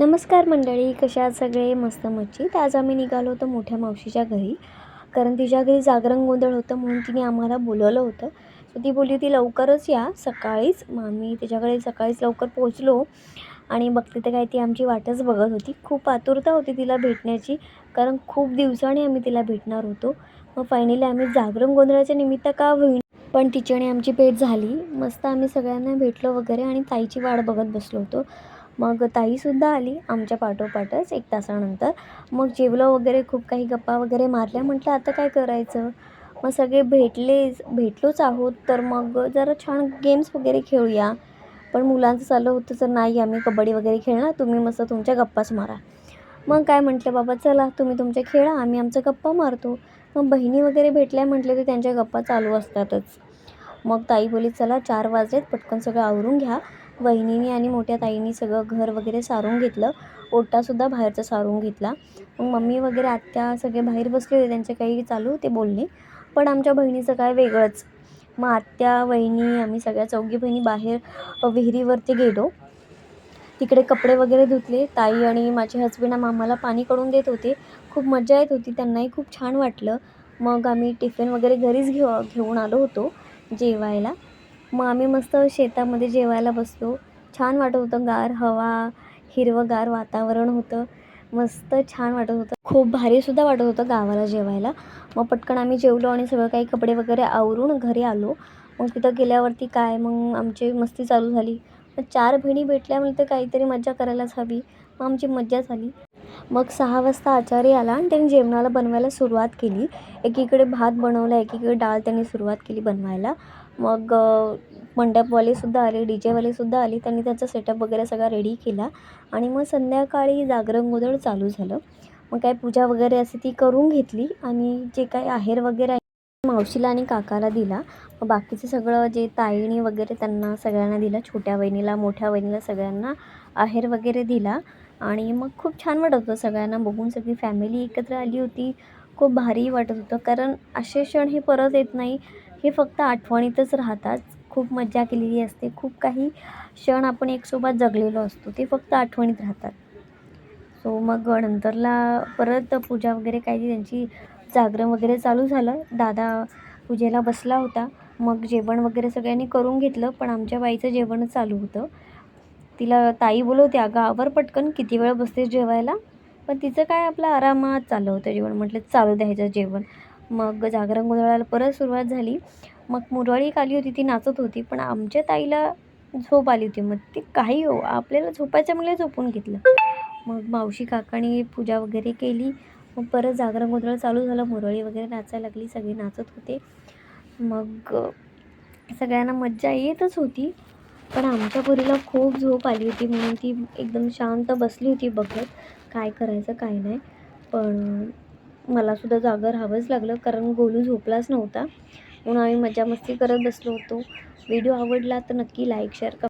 नमस्कार मंडळी कशा सगळे? मस्त मच्छीत आज आम्ही निघालो होतो मोठ्या मावशीच्या घरी. कारण तिच्या घरी जागरण गोंधळ होतं म्हणून तिने आम्हाला बोलवलं होतं. सो ती बोलली होती लवकरच या सकाळीच. मग आम्ही तिच्याकडे सकाळीच लवकर पोचलो आणि बघते तर काय ती आमची वाटच बघत होती. खूप आतुरता होती तिला भेटण्याची कारण खूप दिवसांनी आम्ही तिला भेटणार होतो. मग फायनली आम्ही जागरण गोंधळाच्या निमित्त का होईन पण तिच्याने आमची भेट झाली. मस्त आम्ही सगळ्यांना भेटलो वगैरे आणि ताईची वाट बघत बसलो होतो. मग ताईसुद्धा आली आमच्या पाठोपाठच एक तासानंतर. मग जेवलं वगैरे खूप काही गप्पा वगैरे मारल्या. म्हटलं आता काय करायचं? मग सगळे भेटलेच भेटलोच आहोत. तर मग जरा छान गेम्स वगैरे खेळूया. पण मुलांचं चाललं होतं तर नाही आम्ही कबड्डी वगैरे खेळणार. तुम्ही मस्त तुमच्या गप्पाच मारा. मग काय म्हटलं बाबा चला तुम्ही तुमच्या खेळा आम्ही आमचं गप्पा मारतो. मग बहिणी वगैरे भेटल्या म्हटले तर त्यांच्या गप्पा चालू असतातच. मग ताई बोली चला चार वाजलेत पटकन सगळं आवरून घ्या. वहिनीनी आणि मोठ्या ताईंनी सगळं घर वगैरे सारून घेतलं. ओटासुद्धा बाहेरचा सारून घेतला. मग मम्मी वगैरे आत्या सगळे बाहेर बसले होते त्यांचे काही चालू होते बोलणे पण आमच्या बहिणीचं काय वेगळंच. मग आत्या वहिनी आम्ही सगळ्या चौघी बहिणी बाहेर विहिरीवरती गेलो. तिकडे कपडे वगैरे धुतले. ताई आणि माझे हसबंड आम्हाला पाणी करून देत होते. खूप मजा येत होती. त्यांनाही खूप छान वाटलं. मग आम्ही टिफिन वगैरे घरीच घेऊ घेऊन आलो होतो जेवायला. मग आम्ही मस्त शेतामध्ये जेवायला बसलो. छान वाटत होतं गार हवा हिरवंगार वातावरण होतं. मस्त छान वाटत होतं. खूप भारीसुद्धा वाटत होतं गावाला जेवायला. मग पटकन आम्ही जेवलो आणि सगळं काही कपडे वगैरे आवरून घरी आलो. मग तिथं गेल्यावरती काय मग आमची मस्ती चालू झाली. मग चार बहिणी भेटल्या म्हणजे काहीतरी मज्जा करायलाच हवी. मग आमची मज्जा झाली. मग सहा वाजता आचारी आला आणि त्यांनी जेवणाला बनवायला सुरुवात केली. एकीकडे भात बनवला एकीकडे डाळ त्यांनी सुरुवात केली बनवायला. मग मंडपवालेसुद्धा आले डी जेवालेसुद्धा आले त्यांनी त्यांचा सेटअप वगैरे सगळा रेडी केला आणि मग संध्याकाळी जागरण गोंधळ चालू झालं. मग काय पूजा वगैरे असते ती करून घेतली आणि जे काही आहेर वगैरे आहे मावशीला आणि काकाला दिला. मग बाकीचं सगळं जे ताईणी वगैरे त्यांना सगळ्यांना दिलं छोट्या वहिनीला मोठ्या वहिनीला सगळ्यांना आहेर वगैरे दिला आणि मग खूप छान वाटत होतं सगळ्यांना बघून. सगळी फॅमिली एकत्र आली होती. खूप भारी वाटत होतं कारण असे क्षण हे परत येत नाही. हे फक्त आठवणीतच राहतात. खूप मज्जा केलेली असते. खूप काही क्षण आपण एकसोबत जगलेलो असतो. ते फक्त आठवणीत राहतात. सो मग नंतरला परत पूजा वगैरे काही त्यांची जागरण वगैरे चालू झालं. दादा पूजेला बसला होता. मग जेवण वगैरे सगळ्यांनी करून घेतलं पण आमच्या बाईचं जेवण चालू होतं. तिला ताई बोलवते अगं आवर पटकन किती वेळ बसतेस जेवायला? पण तिचं काय आपलं आरामात चालू होतं जेवण. म्हटलं चालू द्यायचं जेवण. मग जागरण गोंधळाला परत सुरुवात झाली. मग मुरवाळी एक आली होती ती नाचत होती. पण आमच्या ताईला झोप आली होती. मग ती काही हो आपल्याला झोपायचं म्हणलं झोपून घेतलं. मग मावशी काकाने पूजा वगैरे केली. मग परत जागरण गोंधळ चालू झालं. मुरळी वगैरे नाचायला लागली. सगळे नाचत होते. मग सगळ्यांना मज्जा येतच होती. पण आमच्या पुरीला खूप झोप आली होती. म्हणून ती एकदम शांत बसली होती बघत. काय करायचं काय नाही. पण मलासुद्धा जागं राहावंच लागलं कारण गोलू झोपलाच नव्हता. म्हणून आम्ही मजा मस्ती करत बसलो होतो. व्हिडिओ आवडला तर नक्की लाईक शेअर